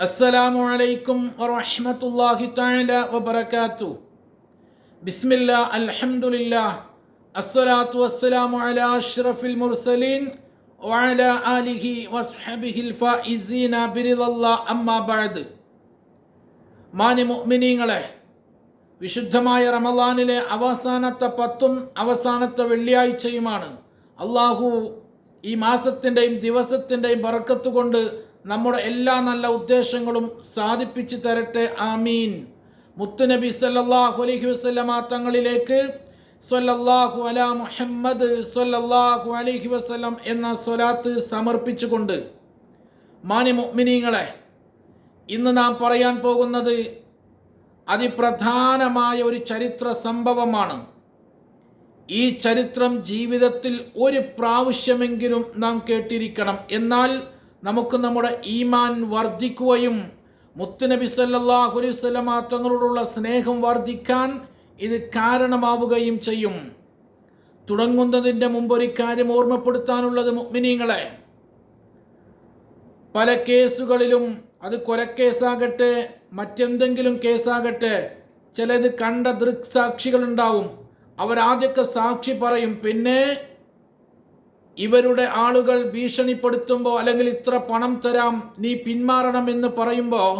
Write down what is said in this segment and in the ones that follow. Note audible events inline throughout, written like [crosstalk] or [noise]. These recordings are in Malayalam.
അസ്സലാമു അലൈക്കും വറഹ്മത്തുള്ളാഹി തആല വബറകാതു ബിസ്മില്ലാ അൽഹംദുലില്ലാ അസ്സലാത്തു വസ്സലാമു അലാ അഷ്റഫിൽ മുർസലീൻ വഅലാ ആലിഹി വസ്ഹബിഹിൽ ഫായിസീന ബിറിദല്ലാ അമ്മാ ബഅദ്. മാനി മുഅ്മിനീങ്ങളെ വിശുദ്ധമായ റമളാനിലെ അവസാനത്തെ പത്തും അവസാനത്തെ വെള്ളിയാഴ്ചയുമാണ്. അള്ളാഹു ഈ മാസത്തിന്റെയും ദിവസത്തിന്റെയും ബറക്കത്ത് കൊണ്ട് നമ്മുടെ എല്ലാ നല്ല ഉദ്ദേശങ്ങളും സാധിപ്പിച്ചു തരട്ടെ. ആമീൻ. മുത്തുനബി സല്ലല്ലാഹു അലൈഹി വസല്ലമ തങ്ങളിലേക്ക് സൊല്ലാഹു അലാ മുഹമ്മദ് സൊല്ലാഹു അലൈഹി വസ്ലം എന്ന സ്വലാത്ത് സമർപ്പിച്ചുകൊണ്ട് മാന്യ മുഅ്മിനീങ്ങളെ ഇന്ന് നാം പറയാൻ പോകുന്നത് അതിപ്രധാനമായ ഒരു ചരിത്ര സംഭവമാണ്. ഈ ചരിത്രം ജീവിതത്തിൽ ഒരു പ്രാവശ്യമെങ്കിലും നാം കേട്ടിരിക്കണം. എന്നാൽ നമുക്ക് നമ്മുടെ ഈമാൻ വർദ്ധിക്കുകയും മുത്തുനബി വസല്ലമ തങ്ങളോടുള്ള സ്നേഹം വർദ്ധിക്കാൻ ഇത് കാരണമാവുകയും ചെയ്യും. തുടങ്ങുന്നതിന്റെ മുമ്പ് ഒരു കാര്യം ഓർമ്മപ്പെടുത്താനുള്ളത് മുഗ്മിനീങ്ങളെ പല കേസുകളിലും അത് കൊലക്കേസാകട്ടെ മറ്റെന്തെങ്കിലും കേസാകട്ടെ ചിലത് കണ്ട ദൃക്സാക്ഷികളുണ്ടാവും. അവരാദ്യമൊക്കെ സാക്ഷി പറയും പിന്നെ ഇവരുടെ ആളുകൾ ഭീഷണിപ്പെടുത്തുമ്പോൾ അല്ലെങ്കിൽ ഇത്ര പണം തരാം നീ പിന്മാറണം എന്ന് പറയുമ്പോൾ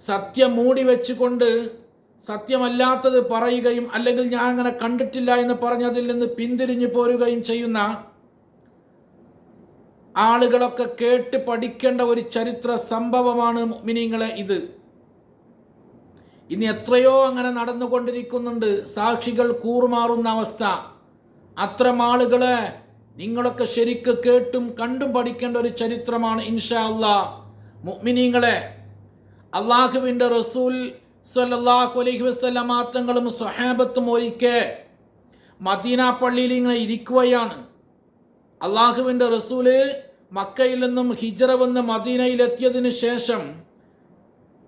സത്യം മൂടി വെച്ചുകൊണ്ട് സത്യമല്ലാത്തത് പറയുകയും അല്ലെങ്കിൽ ഞാൻ അങ്ങനെ കണ്ടിട്ടില്ല എന്ന് പറഞ്ഞതിൽ നിന്ന് പിന്തിരിഞ്ഞു പോരുകയും ചെയ്യുന്ന ആളുകളൊക്കെ കേട്ട് പഠിക്കേണ്ട ഒരു ചരിത്ര സംഭവമാണ് മിനിങ്ങളെ ഇത്. ഇനി എത്രയോ അങ്ങനെ നടന്നുകൊണ്ടിരിക്കുന്നുണ്ട്. സാക്ഷികൾ കൂറുമാറുന്ന അവസ്ഥ. അത്രമാളുകളെ നിങ്ങളൊക്കെ ശരിക്ക് കേട്ടും കണ്ടും പഠിക്കേണ്ട ഒരു ചരിത്രമാണ് ഇൻഷാ അള്ളാ മുഅ്മിനീങ്ങളെ അള്ളാഹുവിന്റെ റസൂൽ സ്വല്ലല്ലാഹു അലൈഹി വസല്ലം തങ്ങളും സ്വഹാബത്തും ഒരിക്കെ മദീന പള്ളിയിൽ ഇങ്ങനെ ഇരിക്കുകയാണ്. അള്ളാഹുവിന്റെ റസൂൽ മക്കയിൽ നിന്നും ഹിജറ വന്ന് മദീനയിലെത്തിയതിനു ശേഷം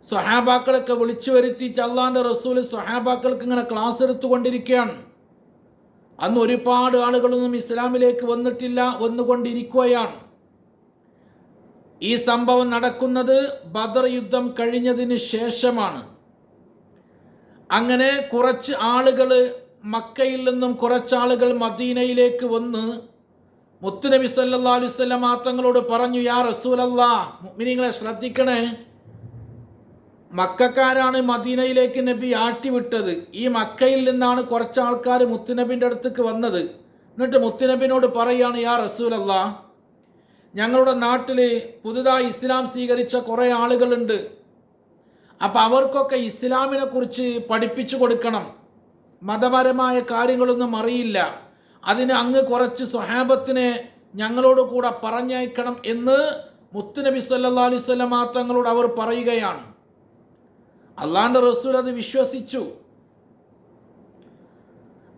സ്വഹാബാക്കളൊക്കെ വിളിച്ചു വരുത്തിയിട്ട് അള്ളാഹിന്റെ റസൂൽ സ്വഹാബാക്കൾക്ക് ഇങ്ങനെ ക്ലാസ് എടുത്തുകൊണ്ടിരിക്കുകയാണ്. അന്ന് ഒരുപാട് ആളുകളൊന്നും ഇസ്ലാമിലേക്ക് വന്നിട്ടില്ല വന്നുകൊണ്ടിരിക്കുകയാണ്. ഈ സംഭവം നടക്കുന്നത് ബദർ യുദ്ധം കഴിഞ്ഞതിന് ശേഷമാണ്. അങ്ങനെ കുറച്ച് ആളുകൾ മക്കയിൽ നിന്നും കുറച്ചാളുകൾ മദീനയിലേക്ക് വന്ന് മുത്തുനബി സല്ലാ അലുസല്ല തങ്ങളോട് പറഞ്ഞു യാ റസൂലല്ലാ മുഅ്മിനീങ്ങളെ ശ്രദ്ധിക്കണേ മക്കാരാണ് മദീനയിലേക്ക് നബി ആട്ടിവിട്ടത്. ഈ മക്കയിൽ നിന്നാണ് കുറച്ച് ആൾക്കാർ മുത്തുനബിന്റെ അടുത്തേക്ക് വന്നത്. എന്നിട്ട് മുത്തുനബിനോട് പറയാണ് യാ റസൂലല്ല ഞങ്ങളുടെ നാട്ടിൽ പുതുതായി ഇസ്ലാം സ്വീകരിച്ച കുറേ ആളുകളുണ്ട്. അപ്പോൾ അവർക്കൊക്കെ ഇസ്ലാമിനെ കുറിച്ച് പഠിപ്പിച്ചു കൊടുക്കണം. മതപരമായ കാര്യങ്ങളൊന്നും അറിയില്ല. അതിന് അങ്ങ് കുറച്ച് സ്വഹാബത്തിനെ ഞങ്ങളോട് കൂടെ പറഞ്ഞയക്കണം എന്ന് മുത്തുനബി സല്ലാ അലൈവല്ല തങ്ങളോട് അവർ പറയുകയാണ്. അള്ളാന്റെ റസൂൽ അത് വിശ്വസിച്ചു.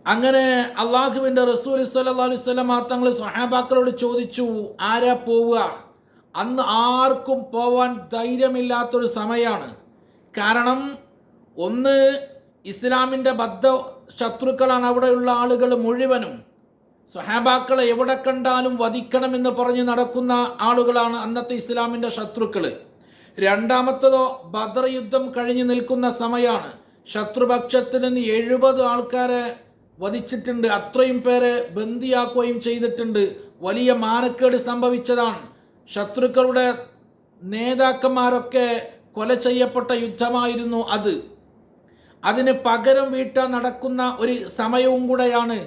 അങ്ങനെ അള്ളാഹുവിന്റെ റസൂൽ സല്ലാ അലൈഹി സ്വലമ തങ്ങൾ സ്വഹാബാക്കളോട് ചോദിച്ചു ആരാ പോവുക? അന്ന് ആർക്കും പോവാൻ ധൈര്യമില്ലാത്തൊരു സമയമാണ് കാരണം ഒന്ന് ഇസ്ലാമിന്റെ ബദ്ധ ശത്രുക്കളാണ് അവിടെയുള്ള ആളുകൾ മുഴുവനും. സ്വഹാബാക്കളെ എവിടെ കണ്ടാലും വധിക്കണമെന്ന് പറഞ്ഞ് നടക്കുന്ന ആളുകളാണ് അന്നത്തെ ഇസ്ലാമിന്റെ ശത്രുക്കൾ രണ്ടാമത്തതോ ബദർ യുദ്ധം കഴിഞ്ഞു നിൽക്കുന്ന സമയമാണ് ശത്രുപക്ഷത്തിൽ നിന്ന് എഴുപത് ആൾക്കാരെ വധിച്ചിട്ടുണ്ട്. അത്രയും പേരെ ബന്ദിയാക്കുകയും ചെയ്തിട്ടുണ്ട്. വലിയ മാനക്കേട് സംഭവിച്ചതാണ്. ശത്രുക്കളുടെ നേതാക്കന്മാരൊക്കെ കൊല ചെയ്യപ്പെട്ട യുദ്ധമായിരുന്നു അത്. അതിന് പകരം വീട്ടാൻ നടക്കുന്ന ഒരു സമയവും കൂടെയാണ്.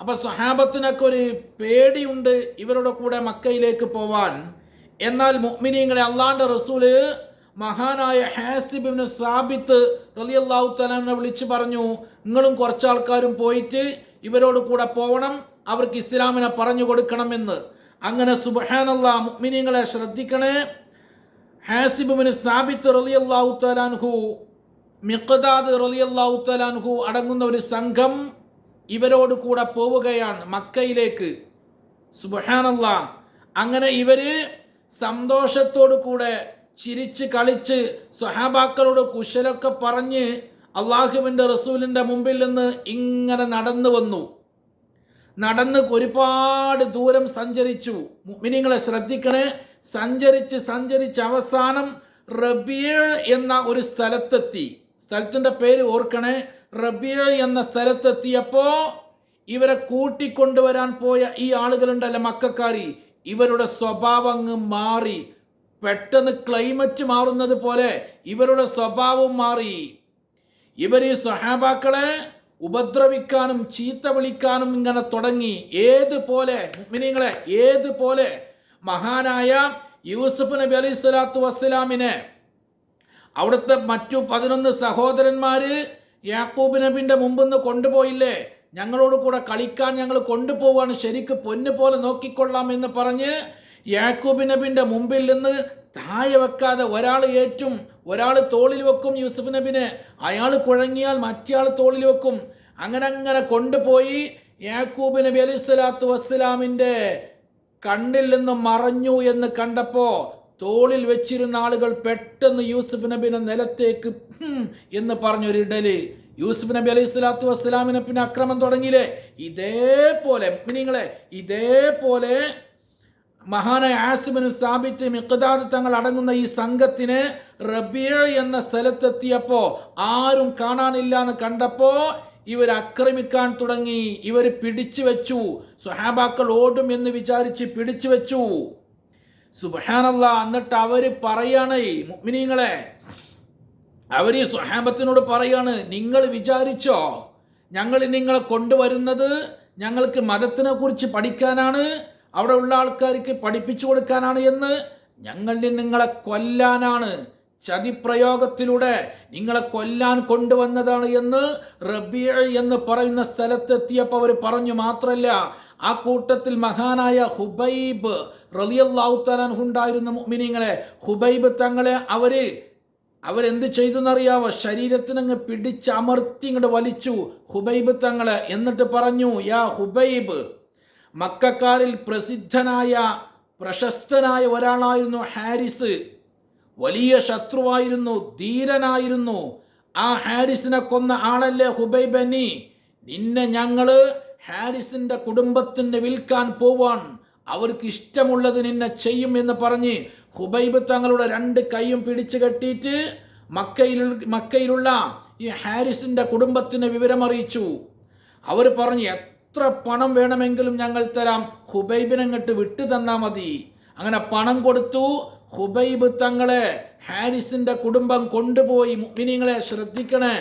അപ്പോൾ സ്വഹാബത്തിനൊക്കെ ഒരു പേടിയുണ്ട് ഇവരുടെ കൂടെ മക്കയിലേക്ക് പോവാൻ. എന്നാൽ മുഅ്മിനീങ്ങളെ അള്ളാന്റെ റസൂൽ മഹാനായ ഹാസിബിന് സാബിത്ത് റലിയല്ലാഹു തലാമിനെ വിളിച്ചു പറഞ്ഞു നിങ്ങളും കുറച്ച് ആൾക്കാരും പോയിട്ട് ഇവരോട് കൂടെ പോകണം അവർക്ക് ഇസ്ലാമിനെ പറഞ്ഞു കൊടുക്കണമെന്ന് അങ്ങനെ സുബഹാനല്ല മുഅ്മിനീങ്ങളെ ശ്രദ്ധിക്കണേ. ഹാസിബിന് സാബിത്ത് റലിയല്ലാഹു തലാൻഹു മിഖദാദ് റലിയല്ലാഹു തലാൻഹു അടങ്ങുന്ന ഒരു സംഘം ഇവരോട് കൂടെ പോവുകയാണ് മക്കയിലേക്ക്. സുബഹാനല്ല അങ്ങനെ ഇവർ സന്തോഷത്തോടു കൂടെ ചിരിച്ച് കളിച്ച് സ്വഹാബാക്കളോട് കുശലൊക്കെ പറഞ്ഞ് അള്ളാഹുവിന്റെ റസൂലിന്റെ മുമ്പിൽ നിന്ന് ഇങ്ങനെ നടന്നു വന്നു. നടന്ന് ഒരുപാട് ദൂരം സഞ്ചരിച്ചു. മിനിങ്ങളെ ശ്രദ്ധിക്കണേ. സഞ്ചരിച്ച് സഞ്ചരിച്ച് അവസാനം റബിയ എന്ന ഒരു സ്ഥലത്തെത്തി. സ്ഥലത്തിന്റെ പേര് ഓർക്കണേ. റബിയ എന്ന സ്ഥലത്തെത്തിയപ്പോൾ ഇവരെ കൂട്ടിക്കൊണ്ടുവരാൻ പോയ ഈ ആളുകളുണ്ടല്ലോ മക്കാരി. ഇവരുടെ സ്വഭാവം മാറി. പെട്ടെന്ന് ക്ലൈമറ്റ് മാറുന്നത് പോലെ ഇവരുടെ സ്വഭാവം മാറി. ഇവർ ഈ സഹാബാക്കളെ ഉപദ്രവിക്കാനും ചീത്ത വിളിക്കാനും ഇങ്ങനെ തുടങ്ങി. ഏതുപോലെ മുഅ്മിനീങ്ങളെ ഏതുപോലെ മഹാനായ യൂസുഫ് നബി അലൈഹി സ്വലാത്തു വസ്സലാമിനെ അവിടുത്തെ മറ്റു പതിനൊന്ന് സഹോദരന്മാര് യാക്കൂബ് നബിന്റെ മുമ്പിന്ന് കൊണ്ടുപോയില്ലേ? ഞങ്ങളോട് കൂടെ കളിക്കാൻ ഞങ്ങൾ കൊണ്ടുപോവാണ് ശരിക്ക് പൊന്ന് പോലെ നോക്കിക്കൊള്ളാം എന്ന് പറഞ്ഞ് യാക്കൂബ് നബിന്റെ മുമ്പിൽ നിന്ന് താഴെ വെക്കാതെ ഒരാൾ ഏറ്റും ഒരാൾ തോളിൽ വെക്കും യൂസുഫ് നബിനെ. അയാൾ കുഴങ്ങിയാൽ മറ്റയാൾ തോളിൽ വെക്കും. അങ്ങനെ അങ്ങനെ കൊണ്ടുപോയി യാക്കൂബ് നബി അലൈഹി സ്വലാത്തു വസ്സലാമിന്റെ കണ്ണിൽ നിന്ന് മറഞ്ഞു എന്ന് കണ്ടപ്പോൾ തോളിൽ വെച്ചിരുന്ന ആളുകൾ പെട്ടെന്ന് യൂസുഫ് നബിനെ നിലത്തേക്ക് എന്ന് പറഞ്ഞൊരിടൽ യൂസുഫ് നബി അലൈഹി സ്വലാത്തു വസ്സലാമിനെ പിന്നെ അക്രമം തുടങ്ങിയില്ലേ? ഇതേപോലെ നിങ്ങളെ ഇതേപോലെ മഹാനായ ആസിബിന് സ്ഥാപിത്ത് മിക്കദാദ് തങ്ങൾ അടങ്ങുന്ന ഈ സംഘത്തിന് റബിയ എന്ന സ്ഥലത്തെത്തിയപ്പോൾ ആരും കാണാനില്ല എന്ന് കണ്ടപ്പോൾ ഇവർ ആക്രമിക്കാൻ തുടങ്ങി. ഇവർ പിടിച്ചു വെച്ചു. സുഹാബാക്കൾ ഓടും എന്ന് വിചാരിച്ച് പിടിച്ചു വെച്ചു. സുബാനല്ല എന്നിട്ട് അവർ പറയാണ് മുഗ്മിനീങ്ങളെ അവർ ഈ സ്വഹാബത്തിനോട് പറയാണ് നിങ്ങൾ വിചാരിച്ചോ ഞങ്ങൾ നിങ്ങളെ കൊണ്ടുവരുന്നത് ഞങ്ങൾക്ക് മതത്തിനെ കുറിച്ച് പഠിക്കാനാണ് അവിടെ ഉള്ള ആൾക്കാർക്ക് പഠിപ്പിച്ചു കൊടുക്കാനാണ് എന്ന് ഞങ്ങൾ നിങ്ങളെ കൊല്ലാനാണ് ചതിപ്രയോഗത്തിലൂടെ നിങ്ങളെ കൊല്ലാൻ കൊണ്ടുവന്നതാണ് എന്ന് റബിയ എന്ന് പറയുന്ന സ്ഥലത്തെത്തിയപ്പോൾ അവർ പറഞ്ഞു മാത്രമല്ല ആ കൂട്ടത്തിൽ മഹാനായ ഹുബൈബ് റലിയല്ലാവുത്തലാൻഹുണ്ടായിരുന്ന മിനിങ്ങളെ ഹുബൈബ് തങ്ങളെ അവർ അവരെന്ത് ചെയ്തു എന്നറിയാവോ ശരീരത്തിനങ്ങ് പിടിച്ചമർത്തി ഇങ്ങോട്ട് വലിച്ചു. ഹുബൈബ് തങ്ങളെ എന്നിട്ട് പറഞ്ഞു യാ ഹുബൈബ് മക്കാരിൽ പ്രസിദ്ധനായ പ്രശസ്തനായ ഒരാളായിരുന്നു ഹാരിസ്. വലിയ ശത്രുവായിരുന്നു ധീരനായിരുന്നു. ആ ഹാരിസിനെ കൊന്ന ആളല്ലേ ഹുബൈബനി നിന്നെ ഞങ്ങൾ ഹാരിസിന്റെ കുടുംബത്തിന് വിൽക്കാൻ പോവാൻ അവർക്ക് ഇഷ്ടമുള്ളത് നിന്നെ ചെയ്യും എന്ന് പറഞ്ഞ് ഹുബൈബ് തങ്ങളുടെ രണ്ട് കൈയും പിടിച്ചു കെട്ടിയിട്ട് മക്കയിൽ മക്കയിലുള്ള ഈ ഹാരിസിന്റെ കുടുംബത്തിന് വിവരമറിയിച്ചു. അവർ പറഞ്ഞു എത്ര പണം വേണമെങ്കിലും ഞങ്ങൾ തരാം. ഹുബൈബിനങ്ങട്ട് വിട്ടു തന്നാൽ മതി. അങ്ങനെ പണം കൊടുത്തു. ഹുബൈബ് തങ്ങളെ ഹാരിസിന്റെ കുടുംബം കൊണ്ടുപോയി. മുഅ്മിനീങ്ങളെ ശ്രദ്ധിക്കണേ.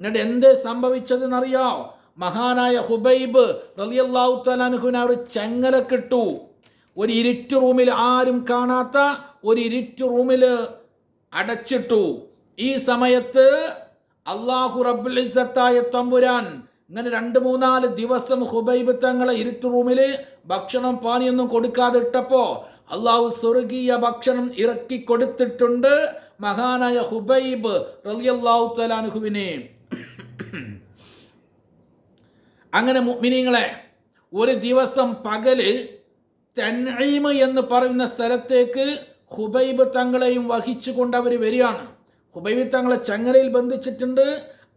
എന്നിട്ട് എന്തേ സംഭവിച്ചതെന്നറിയോ? മഹാനായ ഹുബൈബ് റളിയല്ലാഹു തലാനുഹുവിനെ അവർ ചെങ്ങല കിട്ടു. ഒരു ഇരുട്ട് റൂമിൽ ആരും കാണാത്ത ഒരു ഇരുട്ട് റൂമിൽ അടച്ചിട്ടു. ഈ സമയത്ത് അള്ളാഹു റബ്ബുൽ തമ്പുരാൻ ഇങ്ങനെ രണ്ട് മൂന്നാൽ ദിവസം ഹുബൈബ് തങ്ങളെ ഇരുട്ട് റൂമിൽ ഭക്ഷണം പാനിയൊന്നും കൊടുക്കാതെ ഇട്ടപ്പോൾ അള്ളാഹു സ്വർഗീയ ഭക്ഷണം ഇറക്കി കൊടുത്തിട്ടുണ്ട് മഹാനായ ഹുബൈബ് തലാനുഹുവിനെ അങ്ങനെ മിനിങ്ങളെ ഒരു ദിവസം പകൽ തൻഈമ് എന്ന് പറയുന്ന സ്ഥലത്തേക്ക് ഹുബൈബ് തങ്ങളെയും വഹിച്ചുകൊണ്ട് അവർ വരികയാണ്. ഹുബൈബ് തങ്ങളെ ചങ്ങലയിൽ ബന്ധിച്ചിട്ടുണ്ട്.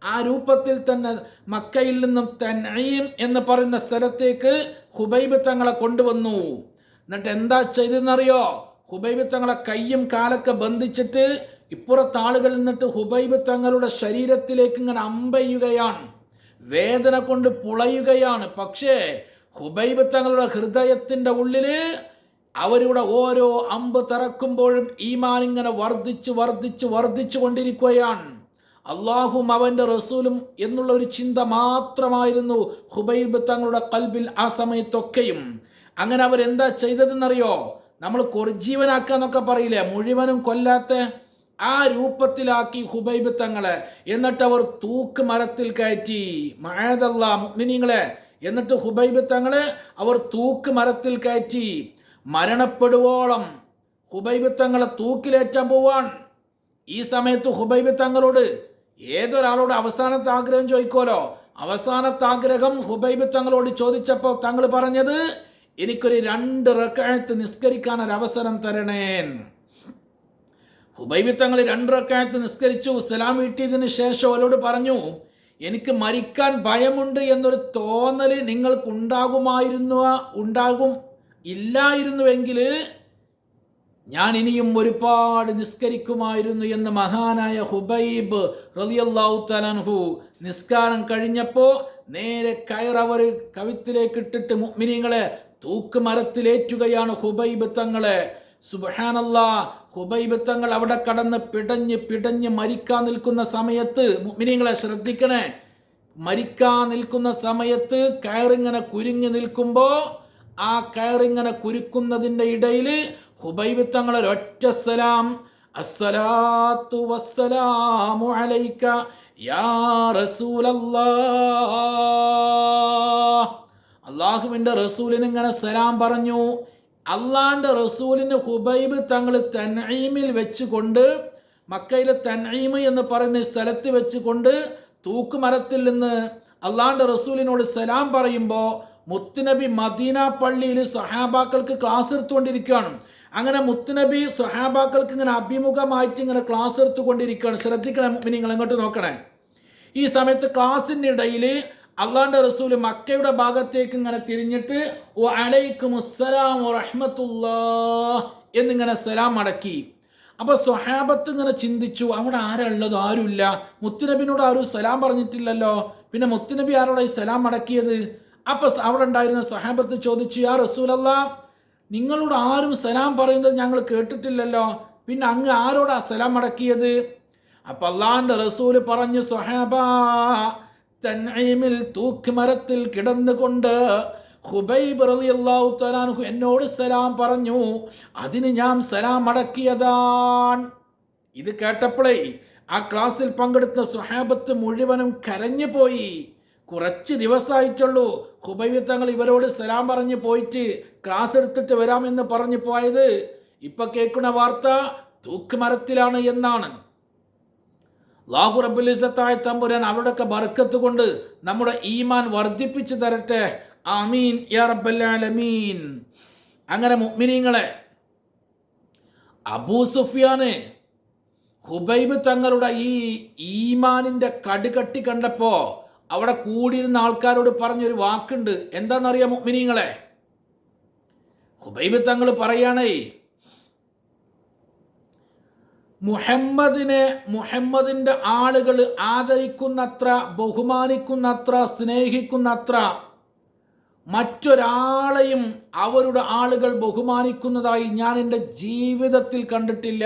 ആ രൂപത്തിൽ തന്നെ മക്കയിൽ നിന്നും തൻഈം എന്ന് പറയുന്ന സ്ഥലത്തേക്ക് ഹുബൈബ് തങ്ങളെ കൊണ്ടുവന്നു. എന്നിട്ട് എന്താ ചെയ്തെന്നറിയോ ഹുബൈബ് തങ്ങളെ കയ്യും കാലൊക്കെ ബന്ധിച്ചിട്ട് ഇപ്പുറത്ത് ആളുകൾ നിന്നിട്ട് ഹുബൈബ് തങ്ങളുടെ ശരീരത്തിലേക്ക് ഇങ്ങനെ അമ്പയുകയാണ് വേദന കൊണ്ട് പുളയുകയാണ്. പക്ഷേ ഹുബൈബ് തങ്ങളുടെ ഹൃദയത്തിന്റെ ഉള്ളിൽ അവരുടെ ഓരോ അമ്പ് തറക്കുമ്പോഴും ഈമാൻ ഇങ്ങനെ വർദ്ധിച്ച് വർദ്ധിച്ച് വർദ്ധിച്ചു കൊണ്ടിരിക്കുകയാണ്. അള്ളാഹും അവന്റെ റസൂലും എന്നുള്ള ഒരു ചിന്ത മാത്രമായിരുന്നു ഹുബൈബ് തങ്ങളുടെ കൽബിൽ ആ സമയത്തൊക്കെയും. അങ്ങനെ അവരെന്താ ചെയ്തതെന്നറിയോ? നമ്മൾ കൊർജീവനാക്കാന്നൊക്കെ പറയില്ലേ? മുഴുവനും കൊല്ലാത്ത ആ രൂപത്തിലാക്കി ഹുബൈബ് തങ്ങളെ. എന്നിട്ട് അവർ തൂക്ക് മരത്തിൽ കയറ്റി. മഴതല്ല മുഗ്മിനിങ്ങളെ എന്നിട്ട് ഹുബൈബ് തങ്ങളെ അവർ തൂക്ക് മരത്തിൽ കയറ്റി മരണപ്പെടുവോളം ഹുബൈബ് തങ്ങളെ തൂക്കിലേറ്റാൻ പോവാൻ. ഈ സമയത്ത് ഹുബൈബ് തങ്ങളോട് ഏതൊരാളോട് അവസാനത്തെ ആഗ്രഹം ചോദിക്കുമല്ലോ അവസാനത്തെ ആഗ്രഹം ഹുബൈബ് തങ്ങളോട് ചോദിച്ചപ്പോൾ തങ്ങൾ പറഞ്ഞത് എനിക്കൊരു രണ്ട് റക്കായത്ത് നിസ്കരിക്കാൻ ഒരു അവസരം തരണേൻ. ഹുബൈബ് തങ്ങൾ രണ്ട് റക്കായത്ത് നിസ്കരിച്ചു സലാം വീട്ടിയതിനു ശേഷം അവരോട് പറഞ്ഞു എനിക്ക് മരിക്കാൻ ഭയമുണ്ട് എന്നൊരു തോന്നൽ നിങ്ങൾക്കുണ്ടാകുമായിരുന്നു ഉണ്ടാകും ഇല്ലായിരുന്നുവെങ്കിൽ ഞാൻ ഇനിയും ഒരുപാട് നിസ്കരിക്കുമായിരുന്നു എന്ന് മഹാനായ ഹുബൈബ് റളിയല്ലാഹു തലൻഹു നിസ്കാരം കഴിഞ്ഞപ്പോൾ നേരെ കയറവർ കവിത്തിലേക്ക് ഇട്ടിട്ട് മുഅ്മിനീങ്ങളെ തൂക്കുമരത്തിലേറ്റുകയാണ് ഹുബൈബ് തങ്ങളെ. സുബഹാനല്ലാ ഹുബൈബത്തങ്ങൾ അവിടെ കടന്ന് പിടഞ്ഞ് പിടഞ്ഞ് മരിക്കാൻ നിൽക്കുന്ന സമയത്ത് മുഅ്മിനീങ്ങളെ ശ്രദ്ധിക്കണേ മരിക്കാൻ നിൽക്കുന്ന സമയത്ത് കയറിങ്ങനെ കുരുങ്ങി നിൽക്കുമ്പോൾ ആ കയറിങ്ങനെ കുരുക്കുന്നതിന്റെ ഇടയിൽ ഹുബൈബ് തങ്ങൾ ഒരൊറ്റ സലാം അസ്സലാത്തു വസ്സലാമു അലൈക യാ അള്ളാഹുവിന്റെ റസൂലിനിങ്ങനെ സലാം പറഞ്ഞു അള്ളാഹിന്റെ റസൂലിന് ഹുബൈബ് തങ്ങൾ തൻഈമിൽ വെച്ചുകൊണ്ട് മക്കയിലെ തൻഈമ് എന്ന് പറയുന്ന സ്ഥലത്ത് വെച്ചുകൊണ്ട് തൂക്കുമരത്തിൽ നിന്ന് അള്ളാന്റെ റസൂലിനോട് സലാം പറയുമ്പോൾ മുത്തുനബി മദീന പള്ളിയിൽ സഹാബാക്കൾക്ക് ക്ലാസ് എടുത്തുകൊണ്ടിരിക്കുകയാണ്. അങ്ങനെ മുത്തുനബി സഹാബാക്കൾക്ക് ഇങ്ങനെ അഭിമുഖമായിട്ട് ഇങ്ങനെ ക്ലാസ് എടുത്തുകൊണ്ടിരിക്കുകയാണ്. ശ്രദ്ധിക്കണം നിങ്ങൾ ഇങ്ങോട്ട് നോക്കണേ. ഈ സമയത്ത് ക്ലാസ്സിന്റെ ഇടയിൽ അള്ളാന്റെ റസൂൽ മക്കയുടെ ഭാഗത്തേക്ക് ഇങ്ങനെ തിരിഞ്ഞിട്ട് ഓ അലൈക്കും അസ്സലാം റഹ്മത്തുല്ലാ എന്നിങ്ങനെ സലാം അടക്കി. അപ്പോൾ സ്വഹാബത്ത് ഇങ്ങനെ ചിന്തിച്ചു അവിടെ ആരാ ഉള്ളത് ആരുമില്ല. മുത്തുനബിനോട് ആരും സലാം പറഞ്ഞിട്ടില്ലല്ലോ. പിന്നെ മുത്തുനബി ആരോടെ ഈ സലാം അടക്കിയത്? അപ്പോൾ അവിടെ ഉണ്ടായിരുന്ന സ്വഹാബത്ത് ചോദിച്ചു യാ റസൂലല്ല നിങ്ങളോട് ആരും സലാം പറയുന്നത് ഞങ്ങൾ കേട്ടിട്ടില്ലല്ലോ. പിന്നെ അങ്ങ് ആരോടാ സലാം അടക്കിയത്? അപ്പൊ അള്ളാന്റെ റസൂൽ പറഞ്ഞു സ്വഹാബ തൻഈമിൽ തൂക്കുമരത്തിൽ കിടന്നുകൊണ്ട് ഹുബൈബ് റളിയല്ലാഹു തലാൻഹു എന്നോട് സലാം പറഞ്ഞു അതിന് ഞാൻ സലാം അടക്കിയതാണ്. ഇത് കേട്ടപ്പോഴേ ആ ക്ലാസ്സിൽ പങ്കെടുത്ത സുഹാബത്ത് മുഴുവനും കരഞ്ഞു പോയി. കുറച്ച് ദിവസമായിട്ടുള്ളൂ ഹുബൈബ് തങ്ങൾ ഇവരോട് സലാം പറഞ്ഞ് പോയിട്ട് ക്ലാസ് എടുത്തിട്ട് വരാമെന്ന് പറഞ്ഞു പോയത്. ഇപ്പൊ കേൾക്കുന്ന വാർത്ത തൂക്കുമരത്തിലാണ് എന്നാണ്. ലാഹു റബുലിസത്തായ തമ്പുരാൻ അവരുടെയൊക്കെ ബർക്കത്ത് കൊണ്ട് നമ്മുടെ ഈമാൻ വർദ്ധിപ്പിച്ചു തരട്ടെ. അമീൻ യാ അങ്ങനെ മുഅ്മിനീങ്ങളെ അബൂ സുഫിയാന് ഹുബൈബ് തങ്ങളുടെ ഈ ഈമാനിന്റെ കടുകട്ടി കണ്ടപ്പോ അവിടെ കൂടിയിരുന്ന ആൾക്കാരോട് പറഞ്ഞൊരു വാക്കുണ്ട്. എന്താണെന്നറിയാം മുഅ്മിനീങ്ങളെ? ഹുബൈബ് തങ്ങൾ പറയാണേ മുഹമ്മദിനെ മുഹമ്മദിന്റെ ആളുകൾ ആദരിക്കുന്നത്ര ബഹുമാനിക്കുന്നത്ര സ്നേഹിക്കുന്നത്ര മറ്റൊരാളെയും അവരുടെ ആളുകൾ ബഹുമാനിക്കുന്നതായി ഞാൻ എന്റെ ജീവിതത്തിൽ കണ്ടിട്ടില്ല.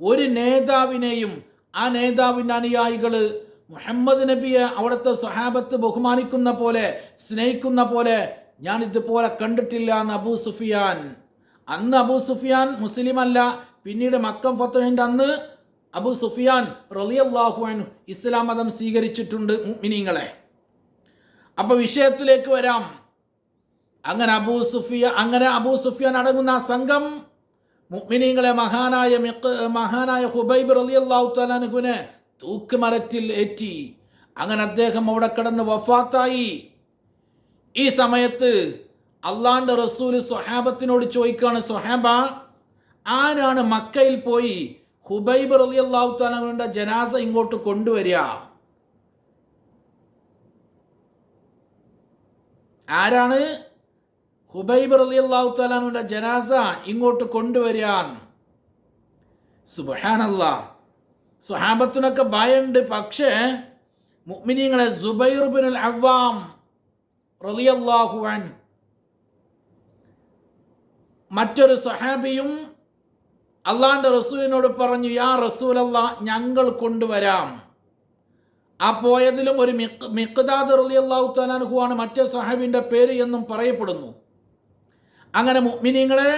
ഒരു നേതാവിനെയും ആ നേതാവിന്റെ അനുയായികൾ മുഹമ്മദ് നബിയെ അവിടുത്തെ സ്വഹാബത്ത് ബഹുമാനിക്കുന്ന പോലെ സ്നേഹിക്കുന്ന പോലെ ഞാൻ ഇതുപോലെ കണ്ടിട്ടില്ല എന്ന് അബൂ സുഫിയാൻ. അന്ന് അബൂ സുഫിയാൻ മുസ്ലിം അല്ല പിന്നീട് മക്കം ഫത്തഹിന്റെ അന്ന് അബു സുഫിയാൻ റളിയല്ലാഹു അൻഹു ഇസ്ലാം മതം സ്വീകരിച്ചിട്ടുണ്ട് മിനിങ്ങളെ അപ്പോൾ വിഷയത്തിലേക്ക് വരാം. അങ്ങനെ അബൂ സുഫിയ അങ്ങനെ അബൂ സുഫിയാൻ അടങ്ങുന്ന ആ സംഘം മുഅ്മിനീങ്ങളെ മഹാനായ മഹാനായ ഹുബൈബ് റളിയല്ലാഹു തലാനുഹുവിനെ തൂക്കുമരത്തിൽ ഏറ്റി. അങ്ങനെ അദ്ദേഹം അവിടെ കിടന്ന് വഫാത്തായി. ഈ സമയത്ത് അള്ളാന്റെ റസൂൽ സ്വഹാബത്തിനോട് ചോദിക്കുകയാണ് സ്വഹാബ ആരാണ് മക്കയിൽ പോയി ഹുബൈബ് റളിയല്ലാഹു താലുടെ ജനാസ ഇങ്ങോട്ട് കൊണ്ടുവരിക? ആരാണ്? ഹുബൈബ് റളിയല്ലാഹു താലുടെ ജനാസ ഇങ്ങോട്ട് കൊണ്ടുവരാൻ സുബ്ഹാനല്ലാ സുഹാബത്തിനൊക്കെ ഭയമുണ്ട് പക്ഷേ മുഅ്മിനീങ്ങളെ സുബൈർ ബിനുൽ അവ്വാം റളിയല്ലാഹു അൻ മറ്റൊരു സഹാബിയും അള്ളാന്റെ റസൂലിനോട് പറഞ്ഞു യാ റസൂലല്ല ഞങ്ങൾ കൊണ്ടുവരാം. ആ പോയതിലും ഒരു മിക് മിക്താദ് റലി അള്ളാഹു തലാനുഹുവാണ് മറ്റേ സാഹിബിന്റെ പേര് എന്നും പറയപ്പെടുന്നു. അങ്ങനെ മുഅ്മിനീങ്ങളെ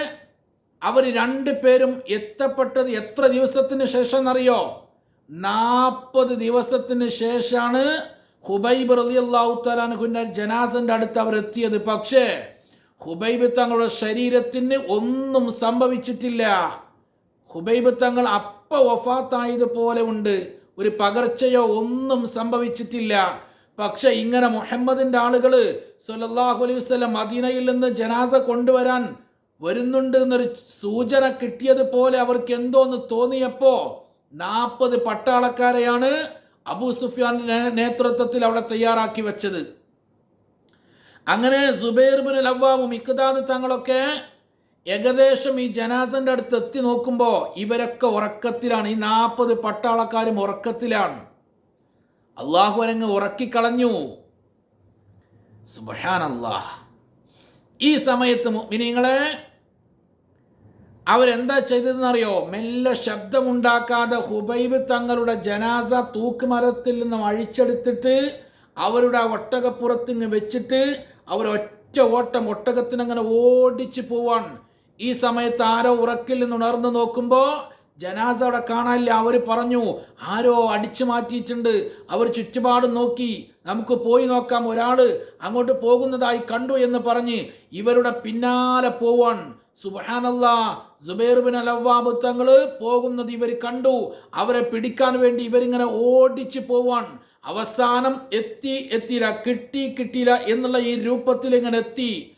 അവർ രണ്ട് പേരും എത്തപ്പെട്ടത് എത്ര ദിവസത്തിന് ശേഷം എന്നറിയോ നാൽപ്പത് ദിവസത്തിന് ശേഷമാണ് ഹുബൈബ് റലി അള്ളാഹു തലാനുഹുവിന്റെ ജനാസന്റെ അടുത്ത് അവർ എത്തിയത്. പക്ഷേ ഹുബൈബ് തങ്ങളുടെ ശരീരത്തിന് ഒന്നും സംഭവിച്ചിട്ടില്ല. ഹുബൈബ് തങ്ങൾ അപ്പ വഫാത്തായതുപോലെ ഉണ്ട്. ഒരു പകർച്ചയോ ഒന്നും സംഭവിച്ചിട്ടില്ല. പക്ഷെ ഇങ്ങനെ മുഹമ്മദിന്റെ ആളുകൾ സല്ലല്ലാഹു അലൈഹി വസ്ലം മദീനയിൽ നിന്ന് ജനാസ കൊണ്ടുവരാൻ വരുന്നുണ്ട് എന്നൊരു സൂചന കിട്ടിയതുപോലെ അവർക്ക് എന്തോന്ന് തോന്നിയപ്പോൾ നാൽപ്പത് പട്ടാളക്കാരെയാണ് അബൂ സുഫിയാന്റെ നേതൃത്വത്തിൽ അവിടെ തയ്യാറാക്കി വെച്ചത്. അങ്ങനെ സുബൈർ ബിൻ ലവ്വാമും ഇക്താദ് തങ്ങളൊക്കെ ഏകദേശം ഈ ജനാസന്റെ അടുത്ത് എത്തി നോക്കുമ്പോൾ ഇവരൊക്കെ ഉറക്കത്തിലാണ്. ഈ നാൽപ്പത് പട്ടാളക്കാരും ഉറക്കത്തിലാണ്. അള്ളാഹു അരങ്ങ് ഉറക്കിക്കളഞ്ഞു. സുബഹാനല്ലാഹ് ഈ സമയത്ത് മിനിങ്ങളെ അവരെന്താ ചെയ്തതെന്നറിയോ? മെല്ലെ ശബ്ദമുണ്ടാക്കാതെ ഹുബൈബ് തങ്ങളുടെ ജനാസ തൂക്കുമരത്തിൽ നിന്നും അഴിച്ചെടുത്തിട്ട് അവരുടെ ആ ഒട്ടകപ്പുറത്തിങ്ങ് വെച്ചിട്ട് അവർ ഒറ്റ ഓട്ടം ഒട്ടകത്തിനങ്ങനെ ഓടിച്ചു പോവാൻ ഈ സമയത്ത് ആരോ ഉറക്കിൽ നിന്ന് ഉണർന്നു നോക്കുമ്പോൾ ജനാസ അവിടെ കാണാനില്ല. അവർ പറഞ്ഞു ആരോ അടിച്ചു മാറ്റിയിട്ടുണ്ട്. അവർ ചുറ്റുപാടും നോക്കി. നമുക്ക് പോയി നോക്കാം. ഒരാൾ അങ്ങോട്ട് പോകുന്നതായി കണ്ടു എന്ന് പറഞ്ഞ് ഇവരുടെ പിന്നാലെ പോവാൻ സുബഹാനല്ലാ സുബൈർ ബിൻ അലവാബ് തങ്ങൾ പോകുന്നത് ഇവർ കണ്ടു. അവരെ പിടിക്കാൻ വേണ്ടി ഇവരിങ്ങനെ ഓടിച്ചു പോവാൻ. അവസാനം എത്തി എത്തിയില്ല. കിട്ടി കിട്ടിയില്ല എന്നുള്ള ഈ രൂപത്തിൽ ഇങ്ങനെ എത്തി.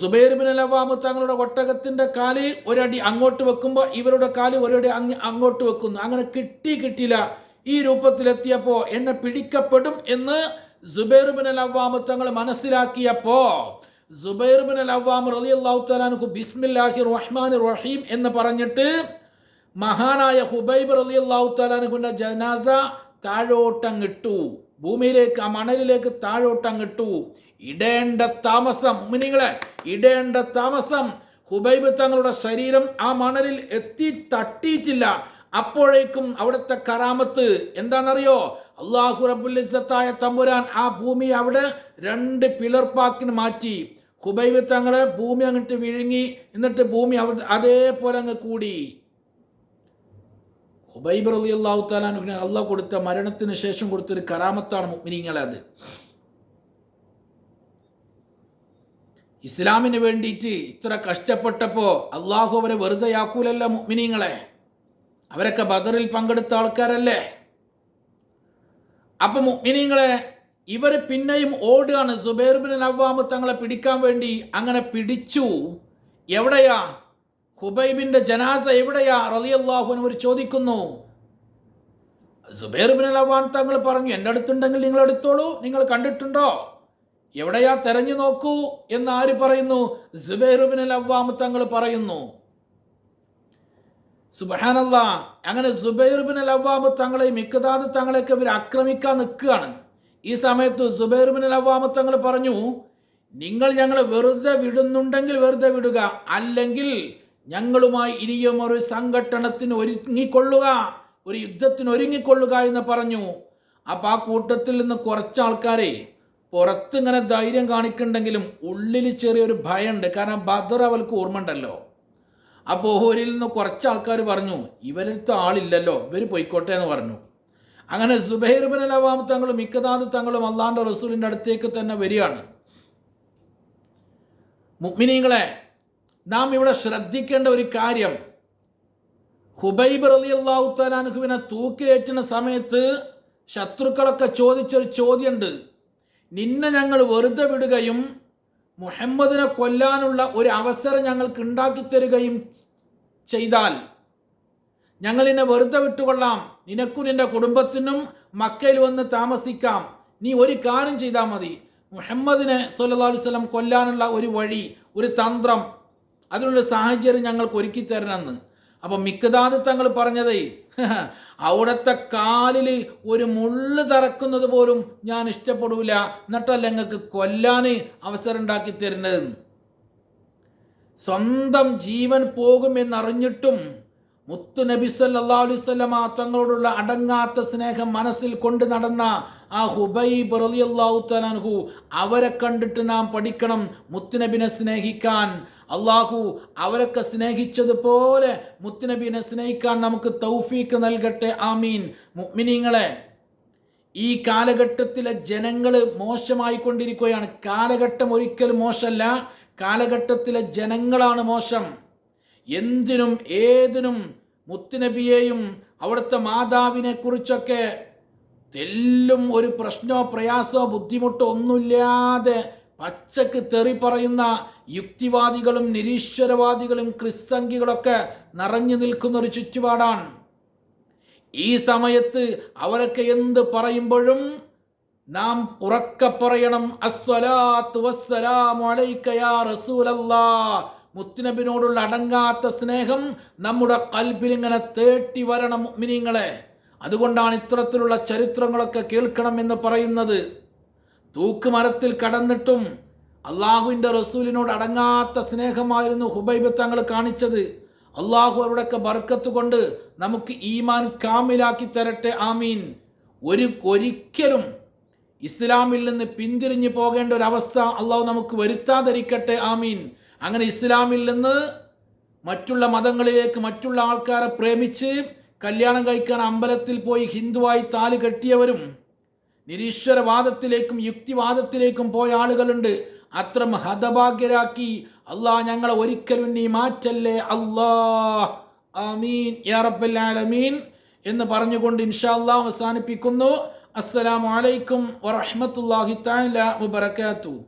സുബൈർ ബിൻ അലവാബ് തങ്ങളുടെ ഒട്ടകത്തിന്റെ കാൽ ഒരടി അങ്ങോട്ട് വെക്കുമ്പോൾ ഇവരുടെ കാൽ ഒരടി അങ്ങ് അങ്ങോട്ട് വെക്കുന്നു. അങ്ങനെ കിട്ടി കിട്ടിയില്ല. ഈ രൂപത്തിലെത്തിയപ്പോൾ എന്നെ പിടിക്കപ്പെടും എന്ന് സുബൈർ ബിൻ അലവാബ് തങ്ങൾ മനസ്സിലാക്കിയപ്പോ സുബൈർ ബിൻ അലവാം റലി അള്ളാഹു ബിസ്മില്ലാഹി റഹ്മാൻ റഹീം എന്ന് പറഞ്ഞിട്ട് മഹാനായ ഹുബൈബ് റലി അള്ളാഹു തലാനുഖുവിന്റെ ജനാസ താഴോട്ടങ്ങിട്ടു. ഭൂമിയിലേക്ക് ആ മണലിലേക്ക് താഴോട്ടങ്ങിട്ടു. ഇടേണ്ട താമസം മുനിങ്ങളെ ഇടേണ്ട താമസം. ഹുബൈബ് തങ്ങളുടെ ശരീരം ആ മണലിൽ എത്തി തട്ടിയിട്ടില്ല. അപ്പോഴേക്കും അവിടുത്തെ കറാമത്ത് എന്താണെന്നറിയോ? അള്ളാഹു റബുലിസത്തായ തമ്പുരാൻ ആ ഭൂമി അവിടെ രണ്ട് പിളർപ്പാക്കിന് മാറ്റി. ഹുബൈബ് തങ്ങളെ ഭൂമി അങ്ങോട്ട് വിഴുങ്ങി എന്നിട്ട് ഭൂമി അവിടെ അതേപോലെ അങ്ങ് കൂടി. ഹുബൈബ് അലി അള്ളാഹു താലാനുവിന് അള്ളാഹ് കൊടുത്ത മരണത്തിന് ശേഷം കൊടുത്തൊരു കരാമത്താണ് മുഗ്മിനിങ്ങളെ അത്. ഇസ്ലാമിന് വേണ്ടിയിട്ട് ഇത്ര കഷ്ടപ്പെട്ടപ്പോൾ അള്ളാഹു അവരെ വെറുതെ ആക്കൂലല്ല മുഗ്മിനിങ്ങളെ. അവരൊക്കെ ബദറിൽ പങ്കെടുത്ത ആൾക്കാരല്ലേ? അപ്പം മുഗ്മിനിങ്ങളെ ഇവർ പിന്നെയും ഓടുകയാണ്. സുബൈർ ബിൻ നവാമ് തങ്ങളെ പിടിക്കാൻ വേണ്ടി അങ്ങനെ പിടിച്ചു. എവിടെയാ? ഹുബൈബിന്റെ ജനാസ എവിടെയാ? റലിയല്ലാഹുൻ അവർ ചോദിക്കുന്നു. സുബൈർ ബിൻ അലവാൻ തങ്ങൾ പറഞ്ഞു എന്റെ അടുത്തുണ്ടെങ്കിൽ നിങ്ങൾ എടുത്തോളൂ. നിങ്ങൾ കണ്ടിട്ടുണ്ടോ? എവിടെയാ? തെരഞ്ഞു നോക്കൂ. എന്ന് ആര് പറയുന്നു? സുബൈർ ബിൻ അവ്വാം തങ്ങൾ പറയുന്നു. സുബഹാനല്ല അങ്ങനെ സുബൈർ ബിൻ അവ്വാമ് തങ്ങളെ മിക്കതാത് തങ്ങളെയൊക്കെ ഇവർ ആക്രമിക്കാൻ നിൽക്കുകയാണ്. ഈ സമയത്ത് സുബൈർ ബിൻ അവ്വാമ് തങ്ങൾ പറഞ്ഞു നിങ്ങൾ ഞങ്ങളെ വെറുതെ വിടുന്നുണ്ടെങ്കിൽ വെറുതെ വിടുക. അല്ലെങ്കിൽ ഞങ്ങളുമായി ഇനിയും ഒരു സംഘട്ടനത്തിന് ഒരുങ്ങിക്കൊള്ളുക ഒരു യുദ്ധത്തിന് ഒരുങ്ങിക്കൊള്ളുക എന്ന് പറഞ്ഞു. അപ്പോൾ ആ കൂട്ടത്തിൽ നിന്ന് കുറച്ച് ആൾക്കാരെ പുറത്തിങ്ങനെ ധൈര്യം കാണിക്കുന്നുണ്ടെങ്കിലും ഉള്ളിൽ ചെറിയൊരു ഭയമുണ്ട് കാരണം ബദർ അവൾക്ക് ഓർമ്മ ഉണ്ടല്ലോ അപ്പോൾ ഓഹരിയിൽ നിന്ന് കുറച്ച് ആൾക്കാർ പറഞ്ഞു ഇവരടുത്ത് ആളില്ലല്ലോ ഇവർ പോയിക്കോട്ടെ എന്ന് പറഞ്ഞു. അങ്ങനെ സുബൈർ ബിൻ അലവാം തങ്ങളും മിക്കതാദ് തങ്ങളും അള്ളാന്റെ റസൂലിന്റെ അടുത്തേക്ക് തന്നെ വരികയാണ്. മുഗ്മിനീങ്ങളെ നാം ഇവിടെ ശ്രദ്ധിക്കേണ്ട ഒരു കാര്യം. ഹുബൈബ് റലി അള്ളാഹു തലാനുഹുവിനെ തൂക്കിലേറ്റുന്ന സമയത്ത് ശത്രുക്കളൊക്കെ ചോദിച്ചൊരു ചോദ്യമുണ്ട് നിന്നെ ഞങ്ങൾ വെറുതെ വിടുകയും മുഹമ്മദിനെ കൊല്ലാനുള്ള ഒരു അവസരം ഞങ്ങൾക്ക് ഉണ്ടാക്കി തരികയും ചെയ്താൽ ഞങ്ങൾ നിന്നെ വെറുതെ വിട്ടുകൊള്ളാം. നിനക്കും നിന്റെ കുടുംബത്തിനും മക്കയിൽ വന്ന് താമസിക്കാം. നീ ഒരു കാര്യം ചെയ്താൽ മതി. മുഹമ്മദിനെ സല്ലാ വല്ലം കൊല്ലാനുള്ള ഒരു വഴി ഒരു തന്ത്രം അതിനുള്ള സാഹചര്യം ഞങ്ങൾക്ക് ഒരുക്കി തരണമെന്ന്. അപ്പം മിക്കതാത് തങ്ങൾ പറഞ്ഞതേ [laughs] അവിടുത്തെ കാലിൽ ഒരു മുള്ള് തറക്കുന്നത് പോലും ഞാൻ ഇഷ്ടപ്പെടൂല. എന്നിട്ടല്ല ഞങ്ങൾക്ക് കൊല്ലാൻ അവസരം ഉണ്ടാക്കി തരുന്നതെന്ന്. സ്വന്തം ജീവൻ പോകുമെന്നറിഞ്ഞിട്ടും മുത്തു നബി സല്ലാ അലുസല്ലമ തങ്ങളോടുള്ള അടങ്ങാത്ത സ്നേഹം മനസ്സിൽ കൊണ്ട് നടന്ന ആ ഹുബൈബ് റളിയല്ലാഹു തലാൻഹു അവരെ കണ്ടിട്ട് നാം പഠിക്കണം മുത്തുനബിനെ സ്നേഹിക്കാൻ. അള്ളാഹു അവരൊക്കെ സ്നേഹിച്ചതുപോലെ മുത്തുനബിനെ സ്നേഹിക്കാൻ നമുക്ക് തൗഫീക്ക് നൽകട്ടെ. ആമീൻ. മുഅ്മിനീങ്ങളെ ഈ കാലഘട്ടത്തിലെ ജനങ്ങൾ മോശമായിക്കൊണ്ടിരിക്കുകയാണ്. കാലഘട്ടം ഒരിക്കലും മോശമല്ല കാലഘട്ടത്തിലെ ജനങ്ങളാണ് മോശം. എന്തിനും ഏതിനും മുത്തുനബിയെയും അവിടുത്തെ മാതാവിനെ കുറിച്ചൊക്കെ തെല്ലും ഒരു പ്രശ്നമോ പ്രയാസമോ ബുദ്ധിമുട്ടോ ഒന്നുമില്ലാതെ പച്ചക്ക് തെറി പറയുന്ന യുക്തിവാദികളും നിരീശ്വരവാദികളും ക്രിസ്സംഖികളൊക്കെ നിറഞ്ഞു നിൽക്കുന്ന ഒരു ചുറ്റുപാടാണ്. ഈ സമയത്ത് അവരൊക്കെ എന്ത് പറയുമ്പോഴും നാം ഉറക്കെ പറയണം അസ്വലാത്തു വസ്സലാമു അലൈക യാ റസൂലല്ലാ മുത്തുനബിനോടുള്ള അടങ്ങാത്ത സ്നേഹം നമ്മുടെ കൽബിൽ ഇങ്ങനെ തേട്ടി വരണം മിനിങ്ങളെ അതുകൊണ്ടാണ് ഇത്തരത്തിലുള്ള ചരിത്രങ്ങളൊക്കെ കേൾക്കണം എന്ന് പറയുന്നത്. തൂക്കുമരത്തിൽ കടന്നിട്ടും അള്ളാഹുവിന്റെ റസൂലിനോട് അടങ്ങാത്ത സ്നേഹമായിരുന്നു ഹുബൈബ് തങ്ങൾ കാണിച്ചത്. അള്ളാഹു അവരുടെയൊക്കെ ബർക്കത്ത് കൊണ്ട് നമുക്ക് ഈമാൻ കാമിലാക്കി തരട്ടെ ആമീൻ. ഒരു ഒരിക്കലും ഇസ്ലാമിൽ നിന്ന് പിന്തിരിഞ്ഞു പോകേണ്ട ഒരവസ്ഥ അള്ളാഹു നമുക്ക് വരുത്താതിരിക്കട്ടെ ആമീൻ. അങ്ങനെ ഇസ്ലാമിൽ നിന്ന് മറ്റുള്ള മതങ്ങളിലേക്ക് മറ്റുള്ള ആൾക്കാരെ പ്രേമിച്ച് കല്യാണം കഴിക്കാൻ അമ്പലത്തിൽ പോയി ഹിന്ദുവായി താൽ കെട്ടിയവരും നിരീശ്വരവാദത്തിലേക്കും യുക്തിവാദത്തിലേക്കും പോയ ആളുകളുണ്ട്. അത്ര ഹതഭാഗ്യരാക്കി അള്ളാഹ് ഞങ്ങളെ ഒരിക്കലും നീ മാറ്റല്ലേ? ആലമീൻ എന്ന് പറഞ്ഞുകൊണ്ട് ഇൻഷാ അല്ലാഹ് അവസാനിപ്പിക്കുന്നു. അസ്സലാമു അലൈക്കും വറഹ്മത്തുള്ളാഹി തആല വബറകാതുഹു.